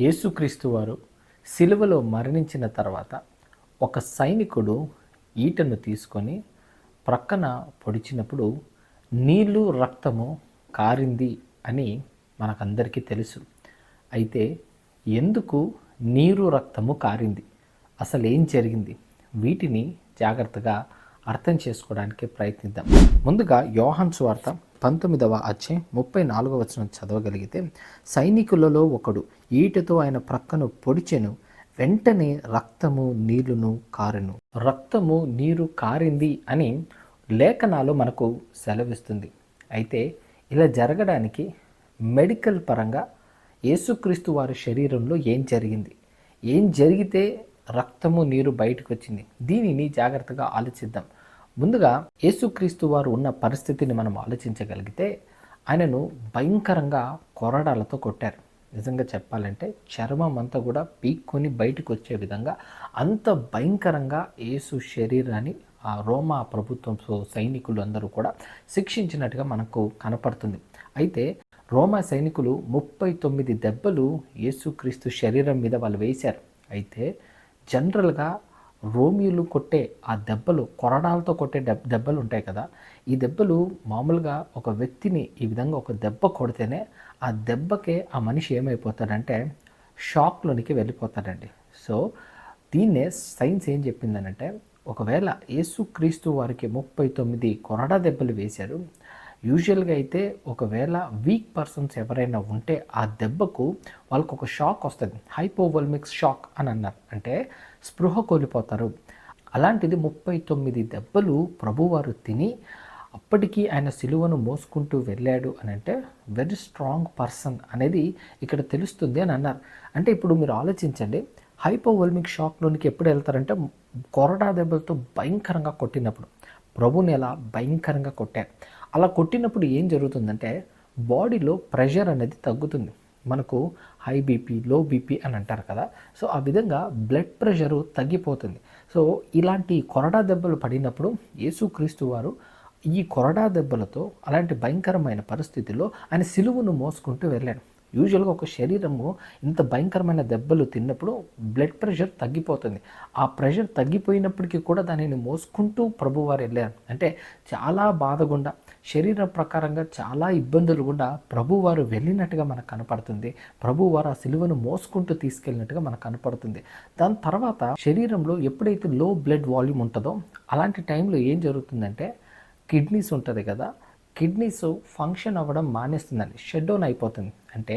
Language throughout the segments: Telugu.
యేసుక్రీస్తు వారు సిలువలో మరణించిన తర్వాత ఒక సైనికుడు ఈటను తీసుకొని ప్రక్కన పొడిచినప్పుడు నీళ్ళు రక్తము కారింది అని మనకందరికీ తెలుసు. అయితే ఎందుకు నీరు రక్తము కారింది? అసలు ఏం జరిగింది? వీటిని జాగ్రత్తగా అర్థం చేసుకోవడానికి ప్రయత్నిద్దాం. ముందుగా యోహాన్ సువార్త పంతొమ్మిదవ అధ్యాయం ముప్పై నాలుగవ వచనం చదవగలిగితే సైనికులలో ఒకడు ఈటతో ఆయన ప్రక్కను పొడిచెను వెంటనే రక్తము నీళ్ళును కారెను. రక్తము నీరు కారింది అని లేఖనాలు మనకు సెలవిస్తుంది. అయితే ఇలా జరగడానికి మెడికల్ పరంగా యేసుక్రీస్తు వారి శరీరంలో ఏం జరిగింది? ఏం జరిగితే రక్తము నీరు బయటకు వచ్చింది దీనిని జాగ్రత్తగా ఆలోచిద్దాం. ముందుగా యేసుక్రీస్తు వారు ఉన్న పరిస్థితిని మనం ఆలోచించగలిగితే ఆయనను భయంకరంగా కొరడాలతో కొట్టారు. నిజంగా చెప్పాలంటే చర్మం అంతా కూడా పీక్కొని బయటకు వచ్చే విధంగా అంత భయంకరంగా యేసు శరీరాన్ని ఆ రోమా ప్రభుత్వం సో- సైనికులు అందరూ కూడా శిక్షించినట్టుగా మనకు కనపడుతుంది. అయితే రోమా సైనికులు ముప్పై తొమ్మిది దెబ్బలు యేసుక్రీస్తు శరీరం మీద వాళ్ళు వేశారు. అయితే జనరల్గా రోమియోలు కొట్టే ఆ దెబ్బలు కొరడాలతో కొట్టే దెబ్ దెబ్బలు ఉంటాయి కదా. ఈ దెబ్బలు మామూలుగా ఒక వ్యక్తిని ఈ విధంగా ఒక దెబ్బ కొడితేనే ఆ దెబ్బకే ఆ మనిషి ఏమైపోతాడంటే షాక్లోనికి వెళ్ళిపోతాడండి. సో దీన్నే సైన్స్ ఏం చెప్పిందనంటే ఒకవేళ యేసుక్రీస్తు వారికి ముప్పై తొమ్మిది కొరడా దెబ్బలు వేశారు యూజువల్గా అయితే ఒకవేళ వీక్ పర్సన్స్ ఎవరైనా ఉంటే ఆ దెబ్బకు వాళ్ళకు ఒక షాక్ వస్తుంది. హైపోవల్మిక్ షాక్ అని అన్నారు. అంటే స్పృహ కోల్పోతారు. అలాంటిది ముప్పై తొమ్మిది దెబ్బలు ప్రభువారు తిని అప్పటికీ ఆయన సిలువను మోసుకుంటూ వెళ్ళాడు అని అంటే వెరీ స్ట్రాంగ్ పర్సన్ అనేది ఇక్కడ తెలుస్తుంది అని అన్నారు. అంటే ఇప్పుడు మీరు ఆలోచించండి. హైపోవల్మిక్ షాక్లోనికి ఎప్పుడు వెళ్తారంటే కొరడా దెబ్బలతో భయంకరంగా కొట్టినప్పుడు. ప్రభుని ఎలా భయంకరంగా కొట్టారు. అలా కొట్టినప్పుడు ఏం జరుగుతుందంటే బాడీలో ప్రెషర్ అనేది తగ్గుతుంది. మనకు హై బీపీ లో బీపీ అని అంటారు కదా. సో ఆ విధంగా బ్లడ్ ప్రెషరు తగ్గిపోతుంది. సో ఇలాంటి కొరడా దెబ్బలు పడినప్పుడు యేసుక్రీస్తు వారు ఈ కొరడా దెబ్బలతో అలాంటి భయంకరమైన పరిస్థితిలో ఆయన సిలువును మోసుకుంటూ వెళ్ళాడు యూజువల్గా ఒక శరీరము ఇంత భయంకరమైన దెబ్బలు తిన్నప్పుడు బ్లడ్ ప్రెషర్ తగ్గిపోతుంది. ఆ ప్రెషర్ తగ్గిపోయినప్పటికీ కూడా దానిని మోసుకుంటూ ప్రభువారు వెళ్ళారు. అంటే చాలా బాధగుండా. శరీర ప్రకారంగా చాలా ఇబ్బందులు కూడా ప్రభువారు వెళ్ళినట్టుగా మనకు కనపడుతుంది. ప్రభువారు ఆ సిలువను మోసుకుంటూ తీసుకెళ్ళినట్టుగా మనకు కనపడుతుంది. దాని తర్వాత శరీరంలో ఎప్పుడైతే లో బ్లడ్ వాల్యూమ్ ఉంటుందో అలాంటి టైంలో ఏం జరుగుతుందంటే కిడ్నీస్ ఉంటుంది కదా కిడ్నీస్ ఫంక్షన్ అవ్వడం మానేస్తుందండి. షెడ్డౌన్ అయిపోతుంది. అంటే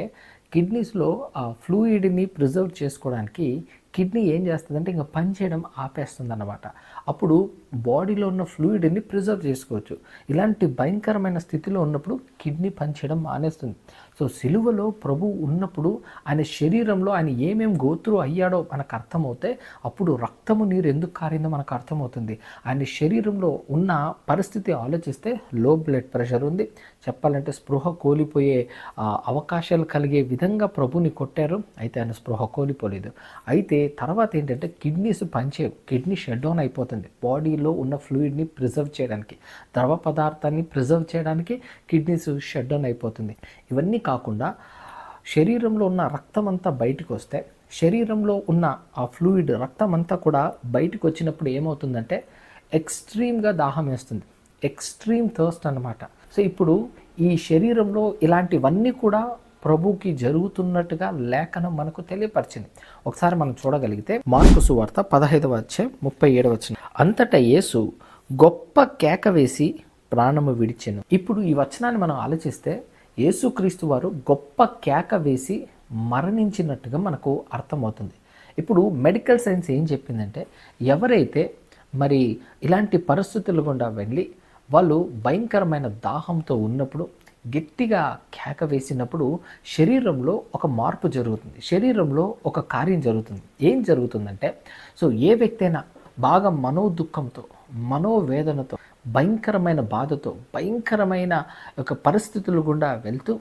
కిడ్నీస్లో ఆ ఫ్లూయిడ్ని ప్రిజర్వ్ చేసుకోవడానికి కిడ్నీ ఏం చేస్తుందంటే ఇంకా పని చేయడం ఆపేస్తుంది అన్నమాట అప్పుడు బాడీలో ఉన్న ఫ్లూయిడ్ని ప్రిజర్వ్ చేసుకోవచ్చు. ఇలాంటి భయంకరమైన స్థితిలో ఉన్నప్పుడు కిడ్నీ పనిచేయడం మానేస్తుంది. సో సిలువలో ప్రభు ఉన్నప్పుడు ఆయన శరీరంలో ఆయన ఏమేం గోత్రు అయ్యాడో మనకు అర్థమవుతే అప్పుడు రక్తము నీరు ఎందుకు కారిందో మనకు అర్థమవుతుంది. ఆయన శరీరంలో ఉన్న పరిస్థితి ఆలోచిస్తే లో బ్లడ్ ప్రెషర్ ఉంది. చెప్పాలంటే స్పృహ కోల్పోయే అవకాశాలు కలిగే విధంగా ప్రభుని కొట్టారు. అయితే ఆయన స్పృహ కోల్పోలేదు. అయితే తర్వాత ఏంటంటే కిడ్నీస్ పనిచేయవు. కిడ్నీ షట్ డౌన్ అయిపోతుంది. బాడీలో ఉన్న ఫ్లూయిడ్ని ప్రిజర్వ్ చేయడానికి ద్రవ పదార్థాన్ని ప్రిజర్వ్ చేయడానికి కిడ్నీస్ షట్ డౌన్ అయిపోతుంది. ఇవన్నీ కాకుండా శరీరంలో ఉన్న రక్తం అంతా బయటకు వస్తే శరీరంలో ఉన్న ఆ ఫ్లూయిడ్ రక్తం అంతా కూడా బయటకు వచ్చినప్పుడు ఏమవుతుందంటే ఎక్స్ట్రీమ్గా దాహం వేస్తుంది. ఎక్స్ట్రీమ్ థర్స్ట్ అన్నమాట. సో ఇప్పుడు ఈ శరీరంలో ఇలాంటివన్నీ కూడా ప్రభుకి జరుగుతున్నట్టుగా లేఖనం మనకు తెలియపరిచింది. ఒకసారి మనం చూడగలిగితే మార్కు సువార్త పదహైదవ వచ్చే ముప్పై ఏడవ వచ్చిన అంతటా యేసు గొప్ప కేక వేసి ప్రాణము విడిచెను. ఇప్పుడు ఈ వచనాన్ని మనం ఆలోచిస్తే యేసుక్రీస్తు వారు గొప్ప కేక వేసి మరణించినట్టుగా మనకు అర్థమవుతుంది. ఇప్పుడు మెడికల్ సైన్స్ ఏం చెప్పిందంటే ఎవరైతే మరి ఇలాంటి పరిస్థితులు గుండా వెళ్ళి వాళ్ళు భయంకరమైన దాహంతో ఉన్నప్పుడు గట్టిగా కేక వేసినప్పుడు శరీరంలో ఒక మార్పు జరుగుతుంది. శరీరంలో ఒక కార్యం జరుగుతుంది. ఏం జరుగుతుందంటే సో ఏ వ్యక్తి అయినా బాగా మనోదుఖంతో మనోవేదనతో భయంకరమైన బాధతో భయంకరమైన ఒక పరిస్థితులు గుండా వెళ్తూ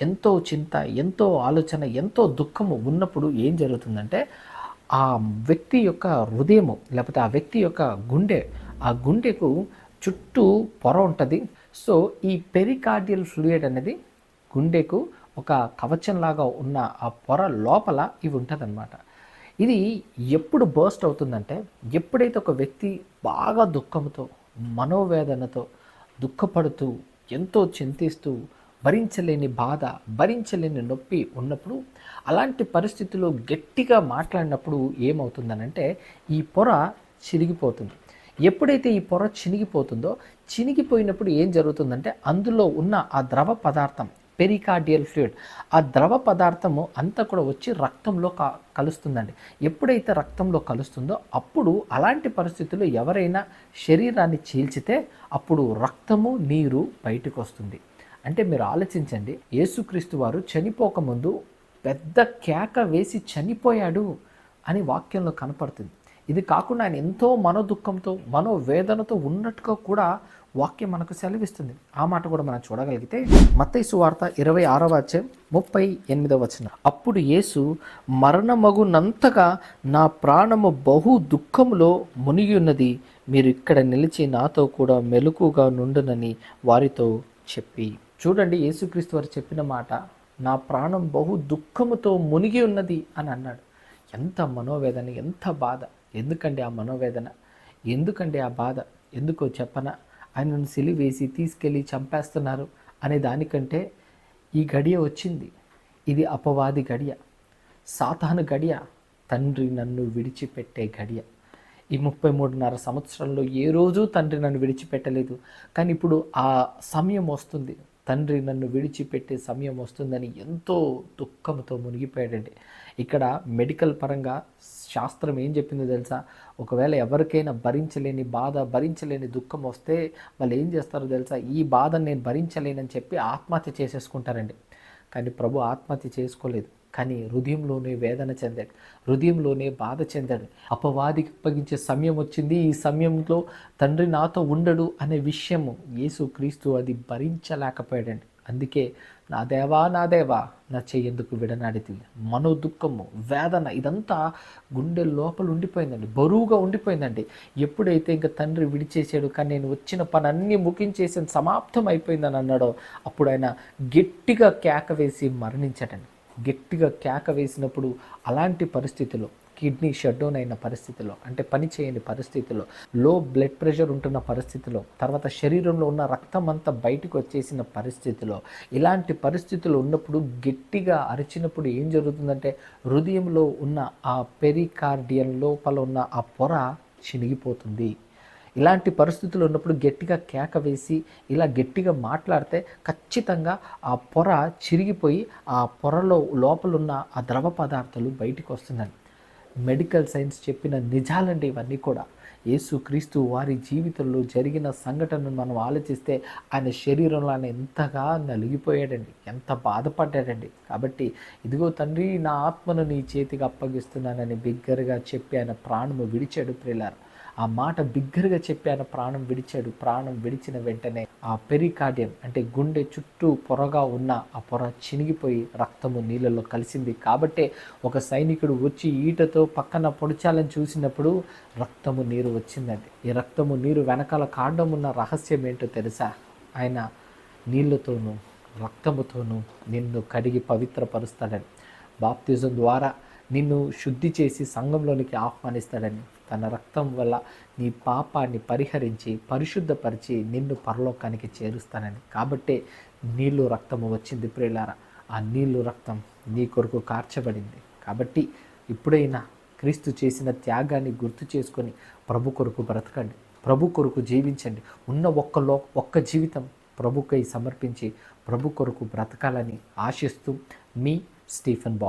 ఎంతో చింత ఎంతో ఆలోచన ఎంతో దుఃఖము ఉన్నప్పుడు ఏం జరుగుతుందంటే ఆ వ్యక్తి యొక్క హృదయము లేకపోతే ఆ వ్యక్తి యొక్క గుండె ఆ గుండెకు చుట్టూ పొర ఉంటుంది. సో ఈ పెరికార్డియల్ ఫ్లూయిడ్ అనేది గుండెకు ఒక కవచంలాగా ఉన్న ఆ పొర లోపల ఇవి ఉంటుందన్నమాట. ఇది ఎప్పుడు బర్స్ట్ అవుతుందంటే ఎప్పుడైతే ఒక వ్యక్తి బాగా దుఃఖంతో మనోవేదనతో దుఃఖపడుతూ ఎంతో చింతిస్తూ భరించలేని బాధ భరించలేని నొప్పి ఉన్నప్పుడు అలాంటి పరిస్థితుల్లో గట్టిగా మాట్లాడినప్పుడు ఏమవుతుందనంటే ఈ పొర చిరిగిపోతుంది. ఎప్పుడైతే ఈ పొర చినిగిపోతుందో చినిగిపోయినప్పుడు ఏం జరుగుతుందంటే అందులో ఉన్న ఆ ద్రవ పదార్థం పెరికార్డియల్ ఫ్లూయిడ్ ఆ ద్రవ పదార్థము అంతా కూడా వచ్చి రక్తంలో క కలుస్తుందండి. ఎప్పుడైతే రక్తంలో కలుస్తుందో అప్పుడు అలాంటి పరిస్థితుల్లో ఎవరైనా శరీరాన్ని చీల్చితే అప్పుడు రక్తము నీరు బయటకు వస్తుంది అంటే మీరు ఆలోచించండి యేసుక్రీస్తు వారు చనిపోకముందు పెద్ద కేక వేసి చనిపోయాడు అని వాక్యంలో కనపడుతుంది. ఇది కాకుండా ఆయన ఎంతో మనోదుఖంతో మనోవేదనతో ఉన్నట్టుగా కూడా వాక్యం మనకు సెలవిస్తుంది. ఆ మాట కూడా మనం చూడగలిగితే మత్తైసు వార్త ఇరవై ఆరవ అధ్యాయం ముప్పై ఎనిమిదవ వచనం. అప్పుడు యేసు మరణమగునంతగా నా ప్రాణము బహు దుఃఖములో మునిగి ఉన్నది మీరు ఇక్కడ నిలిచి నాతో కూడా మెలకుగా నుండునని వారితో చెప్పి. చూడండి యేసుక్రీస్తు వారు చెప్పిన మాట నా ప్రాణం బహు దుఃఖముతో మునిగి ఉన్నది అని అన్నాడు. ఎంత మనోవేదన ఎంత బాధ. ఎందుకండి ఆ మనోవేదన? ఎందుకండి ఆ బాధ? ఎందుకో చెప్పనా? ఆయనను సిలివేసి తీసుకెళ్ళి చంపేస్తున్నారు అనే దానికంటే ఈ గడియ వచ్చింది. ఇది అపవాది గడియ సాతాను గడియ తండ్రి నన్ను విడిచిపెట్టే గడియ ఈ ముప్పై మూడున్నర సంవత్సరంలో ఏ రోజు తండ్రి నన్ను విడిచిపెట్టలేదు. కానీ ఇప్పుడు ఆ సమయం వస్తుంది. తండ్రి నన్ను విడిచిపెట్టే సమయం వస్తుందని ఎంతో దుఃఖంతో మునిగిపోయాడండి. ఇక్కడ మెడికల్ పరంగా శాస్త్రం ఏం చెప్పిందో తెలుసా? ఒకవేళ ఎవరికైనా భరించలేని బాధ భరించలేని దుఃఖం వస్తే వాళ్ళు ఏం చేస్తారో తెలుసా? ఈ బాధను నేను భరించలేనని చెప్పి ఆత్మహత్య చేసేసుకుంటారండి. కానీ ప్రభు ఆత్మహత్య చేసుకోలేదు. కానీ హృదయంలోనే వేదన చెందాడు. హృదయంలోనే బాధ చెందాడు. అపవాదికి అప్పగించే సమయం వచ్చింది. ఈ సమయంలో తండ్రి నాతో ఉండడు అనే విషయము యేసు క్రీస్తు అది భరించలేకపోయాడండి. అందుకే నా దేవా నా దేవా నా చెయ్యేందుకు విడనాడితే మనో దుఃఖము వేదన ఇదంతా గుండె లోపల ఉండిపోయిందండి. బరువుగా ఉండిపోయిందండి. ఎప్పుడైతే ఇంకా తండ్రి విడిచేసాడు కానీ నేను వచ్చిన పని అన్నీ ముగించేసి సమాప్తం అయిపోయిందని అన్నాడో అప్పుడు ఆయన గట్టిగా కేక వేసి మరణించాడండి. గట్టిగా కేక వేసినప్పుడు అలాంటి పరిస్థితిలో కిడ్నీ షడ్డౌన్ అయిన పరిస్థితిలో అంటే పని చేయని పరిస్థితిలో లో బ్లడ్ ప్రెషర్ ఉంటున్న పరిస్థితిలో తర్వాత శరీరంలో ఉన్న రక్తం అంతా బయటకు వచ్చేసిన పరిస్థితిలో ఇలాంటి పరిస్థితులు ఉన్నప్పుడు గట్టిగా అరిచినప్పుడు ఏం జరుగుతుందంటే హృదయంలో ఉన్న ఆ పెరికార్డియన్ లోపల ఉన్న ఆ పొర చినిగిపోతుంది. ఇలాంటి పరిస్థితులు ఉన్నప్పుడు గట్టిగా కేక వేసి ఇలా గట్టిగా మాట్లాడితే ఖచ్చితంగా ఆ పొర చిరిగిపోయి ఆ పొరలో లోపలున్న ఆ ద్రవ పదార్థాలు బయటికి వస్తున్నాయి. మెడికల్ సైన్స్ చెప్పిన నిజాలండి ఇవన్నీ కూడా. యేసు క్రీస్తు వారి జీవితంలో జరిగిన సంఘటనను మనం ఆలోచిస్తే ఆయన శరీరంలో ఆయన ఎంతగా నలిగిపోయాడండి ఎంత బాధపడ్డాడండి. కాబట్టి ఇదిగో తండ్రి నా ఆత్మను నీ చేతికి అప్పగిస్తున్నానని బిగ్గరగా చెప్పి ఆయన ప్రాణము విడిచాడు ప్రిలారు ఆ మాట బిగ్గరగా చెప్పి ఆయన ప్రాణం విడిచాడు. ప్రాణం విడిచిన వెంటనే ఆ పెరికార్డియం అంటే గుండె చుట్టూ పొరగా ఉన్న ఆ పొర చినిగిపోయి రక్తము నీళ్ళలో కలిసింది. కాబట్టే ఒక సైనికుడు వచ్చి ఈటతో పక్కన పొడిచాలని చూసినప్పుడు రక్తము నీరు వచ్చిందండి. ఈ రక్తము నీరు వెనకాల కాండం ఉన్న రహస్యం ఏంటో తెలుసా? ఆయన నీళ్ళతోనూ రక్తముతోనూ నిన్ను కడిగి పవిత్రపరుస్తాడని. బాప్తిజం ద్వారా నిన్ను శుద్ధి చేసి సంఘంలోనికి ఆహ్వానిస్తాడని. తన రక్తం వల్ల నీ పాపాన్ని పరిహరించి పరిశుద్ధపరిచి నిన్ను పరలోకానికి చేరుస్తానని. కాబట్టే నీళ్ళు రక్తము వచ్చింది ప్రియులారా. ఆ నీళ్ళు రక్తం నీ కొరకు కార్చబడింది. కాబట్టి ఇప్పుడైనా క్రీస్తు చేసిన త్యాగాన్ని గుర్తు చేసుకొని ప్రభు కొరకు బ్రతకండి. ప్రభు కొరకు జీవించండి. ఉన్న ఒక్కలో ఒక్క జీవితం ప్రభుకై సమర్పించి ప్రభు కొరకు బ్రతకాలని ఆశిస్తూ మీ స్టీఫెన్ బా